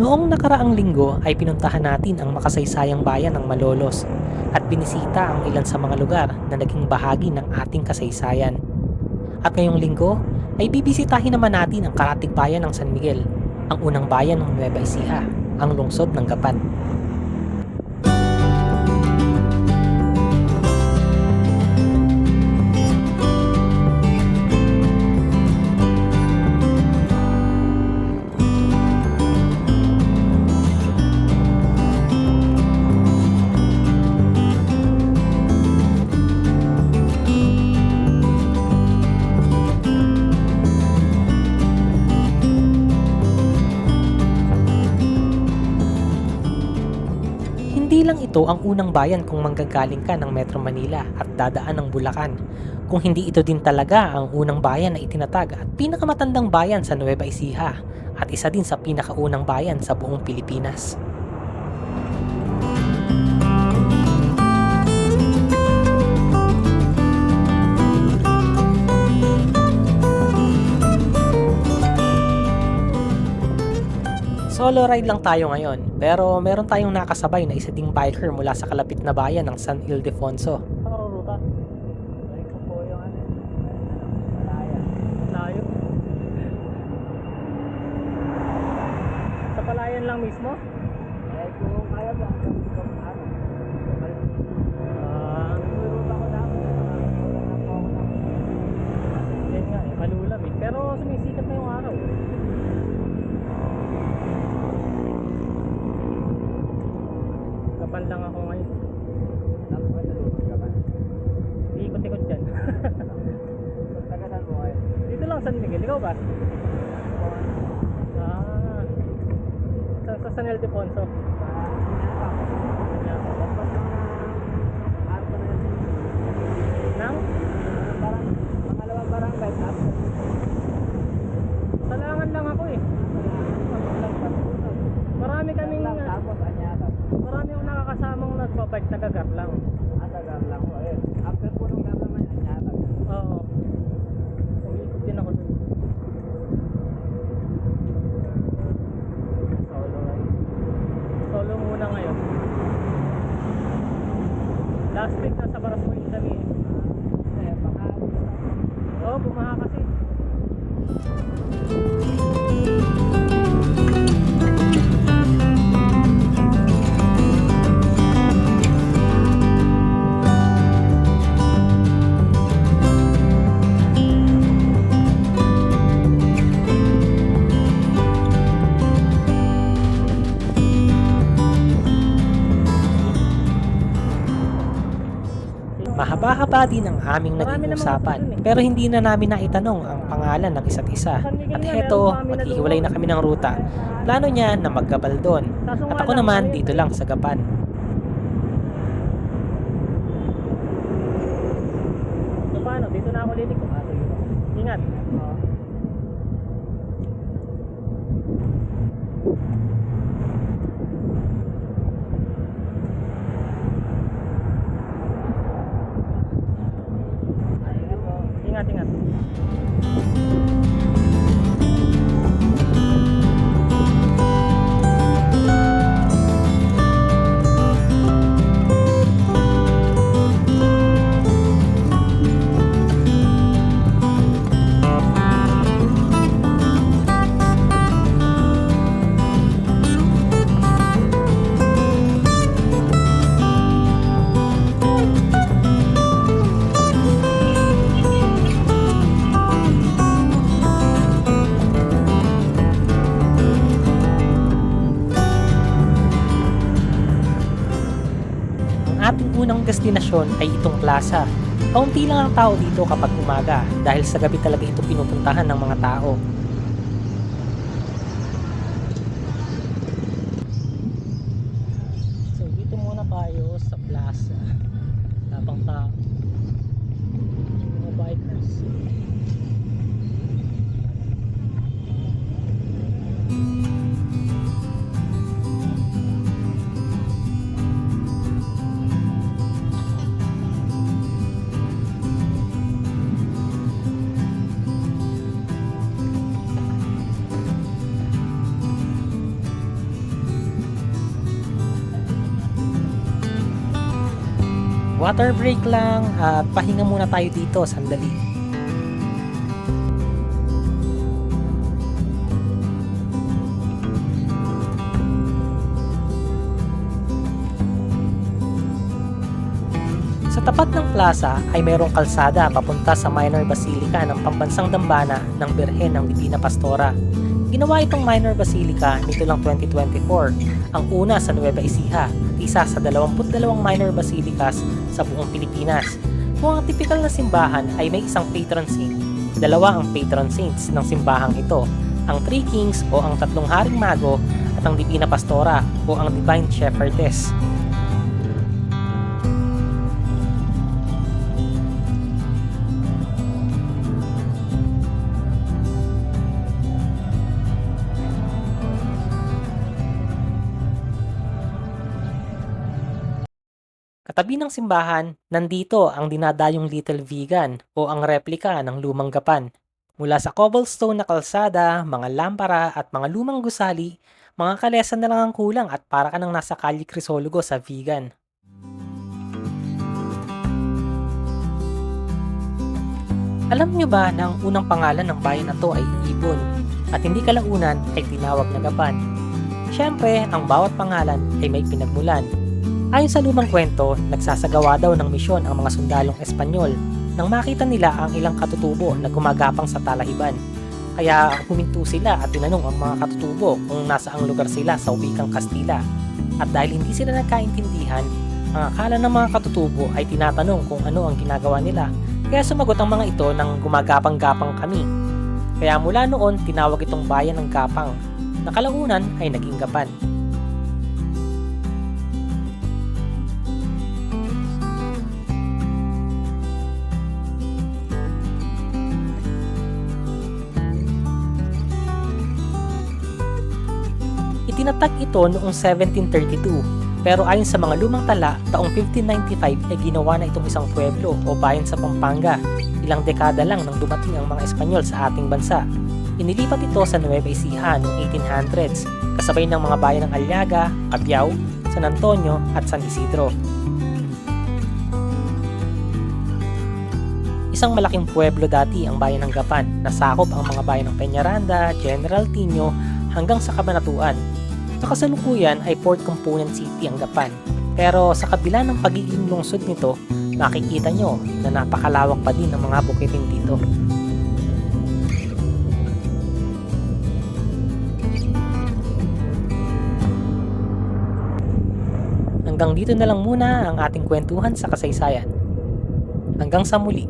Noong nakaraang linggo ay pinuntahan natin ang makasaysayang bayan ng Malolos at binisita ang ilan sa mga lugar na naging bahagi ng ating kasaysayan. At ngayong linggo ay bibisitahin naman natin ang karatig bayan ng San Miguel, ang unang bayan ng Nueva Ecija, ang lungsod ng Gapan. Hindi lang ito ang unang bayan kung manggagaling ka ng Metro Manila at dadaan ng Bulacan. Kung hindi ito din talaga ang unang bayan na itinatag at pinakamatandang bayan sa Nueva Ecija at isa din sa pinakaunang bayan sa buong Pilipinas. Solo ride lang tayo ngayon, pero meron tayong nakasabay na isa ding biker mula sa kalapit na bayan ng San Ildefonso. Ano. Sa palayan lang mismo? San Miguel, ikaw ba? Ah, sa, sa San Ildefonso. Nang? Parang pangalawang barangay tapos Salangan lang ako eh. Marami kaming, marami akong nakakasamang nagbabike na gagar lang. Atagal lang Din ang aming naging usapan eh. pero hindi na namin naitanong ang pangalan ng isa't isa. At heto, maghihiwalay na kami ng ruta. Plano niya na maggabal doon. At ako naman eh, dito lang sa Gapan. So paano? Ang ating unang destinasyon ay itong plaza. Kaunti lang ang tao dito kapag umaga dahil sa gabi talaga ito pinupuntahan ng mga tao. So dito muna tayo sa plaza. Habang tao. Water break lang at pahinga muna tayo dito sandali. Sa tapat ng plaza ay mayroong kalsada papunta sa minor basilica ng pambansang dambana ng Birhen ng Divina Pastora. Ginawa itong minor basilica nito lang 2024, ang una sa Nueva Ecija at isa sa 22 minor basilicas sa buong Pilipinas. Kung ang typical na simbahan ay may isang patron saint, dalawa ang patron saints ng simbahang ito, ang Three Kings o ang Tatlong Haring Mago at ang Divina Pastora o ang Divine Shepherdess. Katabi ng simbahan, nandito ang dinadayong Little Vegan o ang replika ng lumang gapan. Mula sa cobblestone na kalsada, mga lampara at mga lumang gusali, mga kalesa na lang ang kulang at para ka nang nasa Kali Crisologo sa vegan. Alam niyo ba na ang unang pangalan ng bayan na to ay Ibon at hindi kalaunan ay tinawag na Gapan? Siyempre, ang bawat pangalan ay may pinagmulan. Ayon sa lumang kwento, nagsasagawa daw ng misyon ang mga sundalong Espanyol nang makita nila ang ilang katutubo na gumagapang sa talahiban. Kaya huminto sila at tinanong ang mga katutubo kung nasa ang lugar sila sa wikang Kastila. At dahil hindi sila nagkaintindihan, ang akala ng mga katutubo ay tinatanong kung ano ang ginagawa nila. Kaya sumagot ang mga ito ng gumagapang-gapang kami. Kaya mula noon, tinawag itong bayan ng Gapang. Nakalaunan ay naging Gapan. Itinatag ito noong 1732, pero ayon sa mga lumang tala, taong 1595 ay ginawa na itong isang pueblo o bayan sa Pampanga. Ilang dekada lang nang dumating ang mga Espanyol sa ating bansa. Inilipat ito sa Nueva Ecija noong 1800s, kasabay ng mga bayan ng Aliaga, Cabiao, San Antonio at San Isidro. Isang malaking pueblo dati ang bayan ng Gapan, nasakop ang mga bayan ng Peñaranda, General Tino hanggang sa Kabanatuan. Sa kasalukuyan ay port component city ang Gapan. Pero sa kabila ng pagiging lungsod nito, makikita nyo na napakalawak pa din ang mga bukitin dito. Hanggang dito na lang muna ang ating kwentuhan sa kasaysayan. Hanggang sa muli.